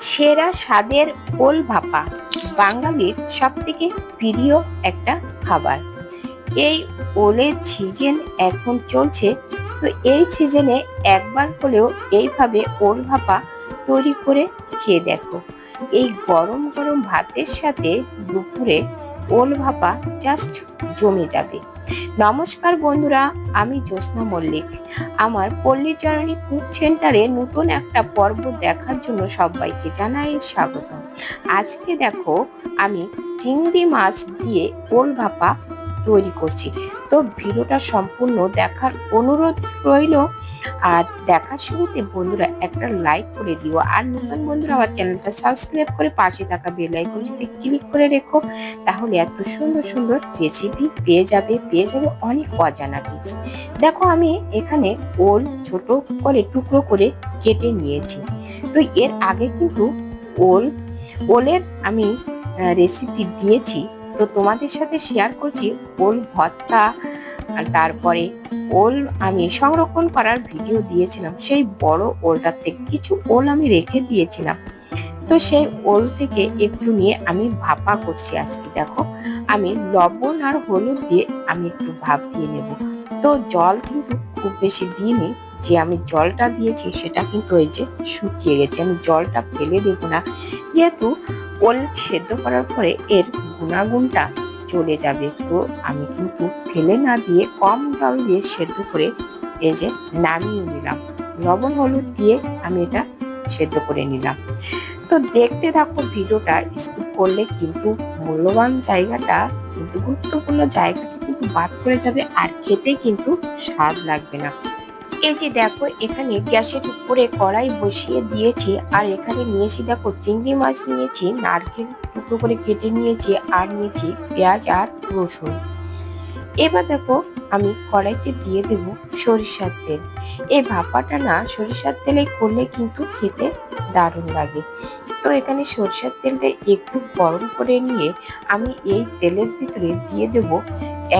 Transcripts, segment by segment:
সেরা স্বাদের ওল ভাপা, বাঙালির সব থেকে প্রিয় একটা খাবার। এই ওলের সিজন এখন চলছে, তো এই সিজনে একবার হলেও এইভাবে ওল ভাপা তৈরি করে খেয়ে দেখো। এই গরম গরম ভাতের সাথে দুপুরে ওল ভাপা জাস্ট জমে যাবে। নমস্কার বন্ধুরা, আমি জ্যোৎস্না মল্লিক। আমার পল্লীচরণী কুক সেন্টারে নতুন একটা পর্ব দেখার জন্য সবাইকে জানাই স্বাগত আজকে দেখো, আমি চিংড়ি মাছ দিয়ে ওল ভাপা তৈরি করছি। তো ভিডিওটা সম্পূর্ণ দেখার অনুরোধ রইল। আর দেখার শুরুতে বন্ধুরা একটা লাইক করে দিও। আর নতুন বন্ধুরা আমার চ্যানেলটা সাবস্ক্রাইব করে পাশে থাকা বেল আইকনটিতে ক্লিক করে রেখো। তাহলে এত সুন্দর সুন্দর রেসিপি পেয়ে যাবে পেয়ে যাবে অনেক অজানা টিপস দেখো আমি এখানে ওল ছোট করে টুকরো করে কেটে নিয়েছি। তো এর আগে কিন্তু ওল, ওলের আমি রেসিপি দিয়েছি। তো তোমাদের সাথে শেয়ার করছি ওল ভর্তা আর তারপরে ওল আমি সংরক্ষণ করার ভিডিও দিয়েছিলাম। সেই বড় ওলটার থেকে কিছু ওল আমি রেখে দিয়েছিলাম। তো সেই ওল থেকে একটু নিয়ে আমি ভাপা করছি আজকে, দেখো। আমি লবণ আর হলুদ দিয়ে আমি একটু ভাপ দিয়ে নেব। তো জল কিন্তু খুব বেশি দিইনি। যে আমি জলটা দিয়েছি সেটা কিন্তু ওই যে শুকিয়ে গেছে। আমি জলটা ফেলে দেবো না। যেহেতু ওল সেদ্ধ করার পরে এর গুণাগুণটা চলে যাবে। তো আমি কিন্তু ফেলে না দিয়ে কম জল দিয়ে সেদ্ধ করে এই যে নামিয়ে নিলাম। লবণ হলুদ দিয়ে আমি এটা সেদ্ধ করে নিলাম। তো দেখতে থাকো ভিডিওটা, স্কিপ করলে কিন্তু মূল্যবান জায়গাটা কিন্তু গুরুত্বপূর্ণ জায়গাটা কিন্তু বাদ করে যাবে আর খেতে কিন্তু স্বাদ লাগবে না। এই যে দেখো, এখানে গ্যাসের উপরে কড়াই বসিয়ে দিয়েছি, আর এখানে নিয়েছি দেখো, চিংড়ি মাছ নিয়েছি, নারকেল টুকরো করে কেটে নিয়েছি, আর নিয়েছি পেঁয়াজ আর রসুন। এবার দেখো, আমি কড়াইতে দিয়ে দেব সরিষার তেল। এই ভাপাটা না, সরিষার তেলে করলে কিন্তু খেতে দারুণ লাগে। তো এখানে সরিষার তেলটা একটু গরম করে নিয়ে আমি এই তেলের ভিতরে দিয়ে দেব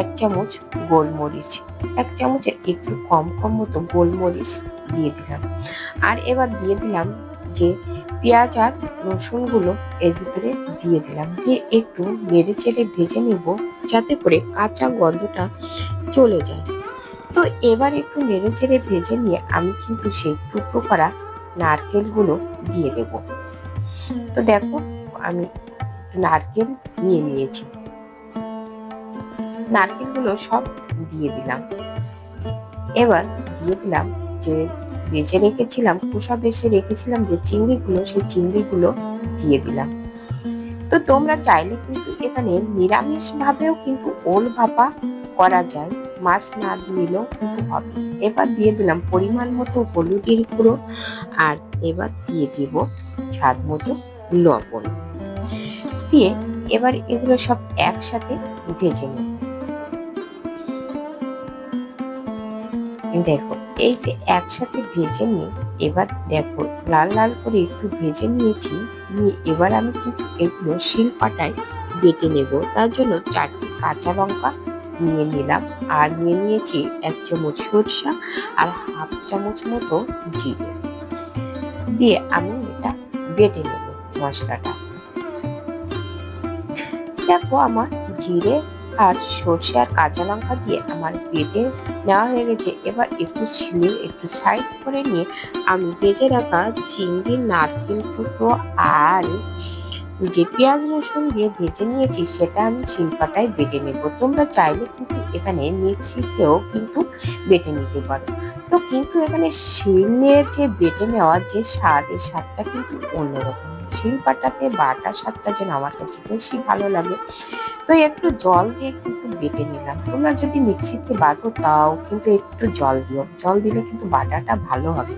এক চামচ গোলমরিচ, এক চামচের একটু কম কম মতো গোলমরিচ দিয়ে দিলাম। আর এবার দিয়ে দিলাম যে পেঁয়াজ আর রসুনগুলো এর ভিতরে দিয়ে দিলাম। দিয়ে একটু নেড়ে চেড়ে ভেজে নেব যাতে করে কাঁচা গন্ধটা চলে যায়। তো এবার একটু নেড়ে চেড়ে ভেজে নিয়ে আমি কিন্তু সেই টুকরো করা নারকেলগুলো দিয়ে দেব। তো দেখো আমি নারকেল নিয়ে নিয়েছি। নারকেলগুলো সব দিয়ে দিলাম। এবার দিয়ে দিলাম যে বেছে রেখেছিলাম, খোসা বেছে রেখেছিলাম যে চিংড়িগুলো, সেই চিংড়িগুলো দিয়ে দিলাম। তো তোমরা চাইলে কিন্তু এখানে নিরামিষ ভাবেও কিন্তু ওল ভাপা করা যায়, মাছ না নিলেও কিন্তু হবে। এবার দিয়ে দিলাম পরিমাণ মতো হলুদের গুঁড়ো আর এবার দিয়ে দিব স্বাদ মতো লবণ। দিয়ে এবার এগুলো সব একসাথে ভেজে নেব। দেখো, এই যে একসাথে ভেজে নিয়ে এবার দেখো, লাল লাল করে একটু ভেজে নিয়েছি, নিয়ে এবার আমি কিন্তু এগুলো শিল পাটায় বেটে নেব। তার জন্য চারটি কাঁচা লঙ্কা নিয়ে নিলাম, আর নিয়ে নিয়েছি এক চামচ সরষা আর হাফ চামচ মতো জিরে। দিয়ে আমি এটা বেটে নেব মশলাটা। দেখো আমার জিরে আর সর্ষে আর কাঁচা লঙ্কা দিয়ে আমার বেটে নেওয়া হয়ে গেছে। এবার একটু ছিলে একটু সাইড করে নিয়ে আমি ভেজে রাখা চিংড়ি, নারকেল টুকরো আর যে পেঁয়াজ রসুন দিয়ে ভেজে নিয়েছি, সেটা আমি শিল্পাটায় বেটে নেব। তোমরা চাইলে কিন্তু এখানে মিক্সিতেও কিন্তু বেটে নিতে পারো। তো কিন্তু এখানে শিলের যে বেটে নেওয়ার যে স্বাদ এই স্বাদটা কিন্তু অন্যরকম। শিলপাটাতে বাটা স্বাদটা যেন আমার কাছে বেশি ভালো লাগে। তো একটু জল দিয়ে কিন্তু বেটে নিলাম। তোমরা যদি মিক্সিতে বাটো তাও কিন্তু একটু জল দিও। জল দিলে কিন্তু বাটাটা ভালো হবে।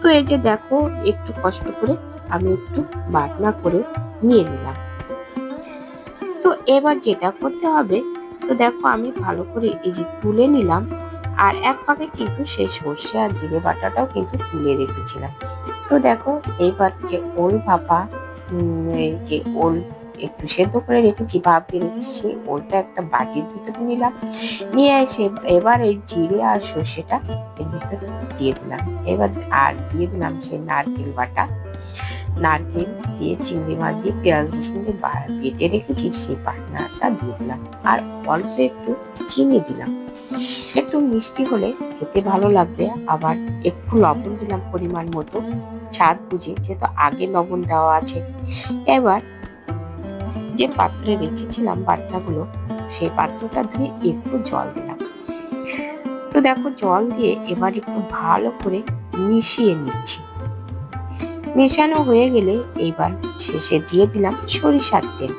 তো এই যে দেখো, একটু কষ্ট করে আমি একটু বাটনা করে নিয়ে নিলাম। তো এবার যেটা করতে হবে, তো দেখো আমি ভালো করে এই যে তুলে নিলাম। আর এক পাকে কিন্তু সেই সর্ষে আর জিরে বাটাটাও কিন্তু তুলে রেখেছিলাম। তো দেখো, এইবার যে ওল ভাপা যে ওল একটু সেদ্ধ করে রেখেছি, ভাপ দিয়ে রেখেছি, সেই ওলটা একটা বাটির ভিতরে নিলাম। নিয়ে এসে এবার এই জিরে আর সর্ষেটা এর ভিতরে দিয়ে দিলাম। এবার আর দিয়ে দিলাম সেই নারকেল বাটা। নারকেল দিয়ে চিংড়ি মাছ দিয়ে পেঁয়াজ রসুন দিয়ে বেটে রেখেছি, সেই পাটনাটা দিয়ে দিলাম। আর অল্প একটু চিনি দিলাম। একটু মিষ্টি হলে খেতে ভালো লাগবে। আবার একটু লবণ দিলাম পরিমাণ মতো। স্বাদ বুঝে, যেহেতু আগে লবণ দেওয়া আছে। এবার যে পাত্রে রেখেছিলাম বাটনাগুলো সেই পাত্রটা ধুয়ে একটু জল দিলাম। তো দেখো, জল দিয়ে এবার একটু ভালো করে মিশিয়ে নিচ্ছি। মেশানো হয়ে গেলে এবার শেষে দিয়ে দিলাম সরিষার তেল।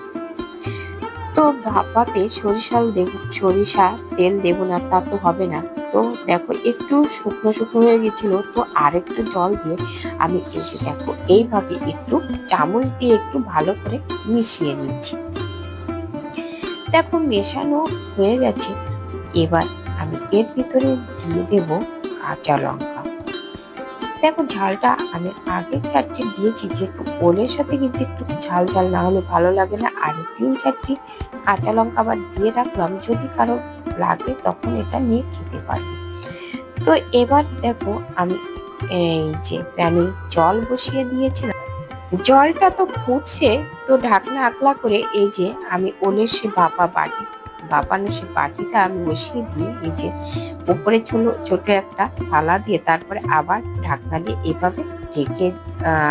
তো ভাপাতে সরিষা দেব সরিষা তেল দেব না, তা তো হবে না। তো দেখো একটু শুকনো শুকনো হয়ে গেছিল, তো আর একটু জল দিয়ে আমি এই যে দেখো, এইভাবে একটু চামচ দিয়ে একটু ভালো করে মিশিয়ে নিচ্ছি। দেখো মেশানো হয়ে গেছে, এবার আমি এর ভিতরে দিয়ে দেব কাঁচা লঙ্কা। দেখো ঝালটা আমি আগে চারটে দিয়েছি, যেহেতু ওলের সাথে কিন্তু একটু ঝাল ঝাল না হলে ভালো লাগে না, আর তিন চারটি কাঁচা লঙ্কা আবার দিয়ে রাখলাম, যদি কারও লাগে, তখন এটা নিয়ে খেতে পারবে তো এবার দেখো আমি এই যে প্যানে জল বসিয়ে দিয়েছিলাম। জলটা তো ফুটছে, তো ঢাকনা আকলা করে এই যে আমি ওলের সে বাপা বাটি বাপানো সে বাটিটা আমি বসিয়ে দিয়ে এই যে উপরে ছোট ছোট একটা থালা দিয়ে তারপরে আবার ঢাকনা দিয়ে এভাবে ঢেকে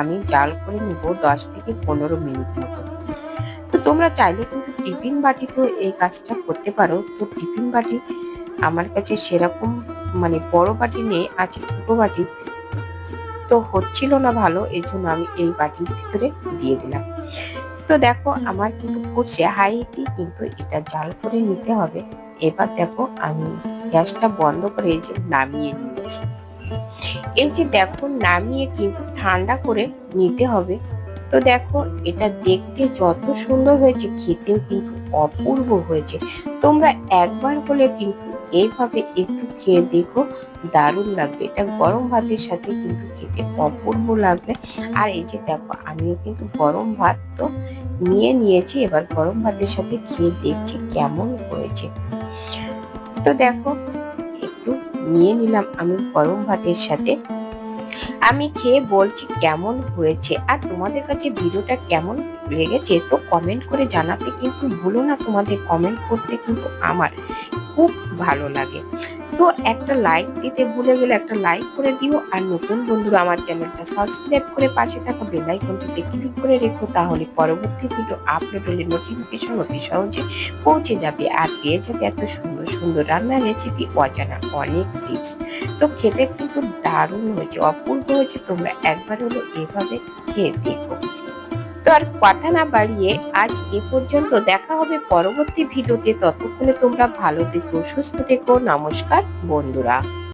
আমি জাল করে নিব দশ থেকে পনেরো মিনিট মতো। তো তোমরা চাইলে কিন্তু টিফিন বাটিতেও এই কাজটা করতে পারো তো টিফিন বাটি আমার কাছে সেরকম মানে বড় বাটি নেই আছে ছোট বাটি। তো হচ্ছিল না ভালো এই জন্য আমি এই বাটির ভিতরে দিয়ে দিলাম। তো দেখো আমার কিন্তু ফুটছে হাই হিটই কিন্তু এটা জাল করে নিতে হবে। এবার দেখো আমি গ্যাসটা বন্ধ করে এই যে নামিয়ে নিয়েছি। এই যে দেখো নামিয়ে কিন্তু ঠান্ডা করে নিতে হবে। তো দেখো, এটা দেখতে যত সুন্দর হয়েছে, খেতেও কিন্তু অপূর্ব হয়েছে। তোমরা একবার হলে কিন্তু এইভাবে একটু খেয়ে দেখো, দারুণ লাগবে। এটা গরম ভাতের সাথে কিন্তু খেতে অপূর্ব লাগবে। আর এই যে দেখো, আমিও কিন্তু গরম ভাত তো নিয়ে নিয়েছি, এবার গরম ভাতের সাথে খেয়ে দেখছি কেমন হয়েছে। তো দেখো, একটু নিয়ে নিলাম আমি গরম ভাতের সাথে। আমি খেয়ে বলছি কেমন হয়েছে আর তোমাদের কাছে ভিডিওটা কেমন লেগেছে তো কমেন্ট করে জানাতে কিন্তু ভুলো না, তোমাদের কমেন্ট করতে কিন্তু আমার খুব ভালো লাগে। তো একটা লাইক দিতে ভুলে গেলে একটা লাইক করে দিও আর নতুন বন্ধুরা আমার চ্যানেলটা সাবস্ক্রাইব করে পাশে থাকা বেল আইকনটিতে ক্লিক করে রেখো তাহলে পরবর্তী ভিডিও আপলোড হলে নোটিফিকেশন অতি সহজে পৌঁছে যাবে আর পেয়ে যাবে এত সুন্দর সুন্দর রান্নার রেসিপি অজানা অনেক টিপস তো খেতে কিন্তু দারুণ হয়েছে, অপূর্ব হয়েছে, তোমরা একবার হলো এভাবে খেয়ে দেখো। তো আর কথা না বাড়িয়ে আজ এ পর্যন্ত দেখা হবে পরবর্তী ভিডিওতে। ততক্ষণে তোমরা ভালো থেকো, সুস্থ থেকো, নমস্কার বন্ধুরা।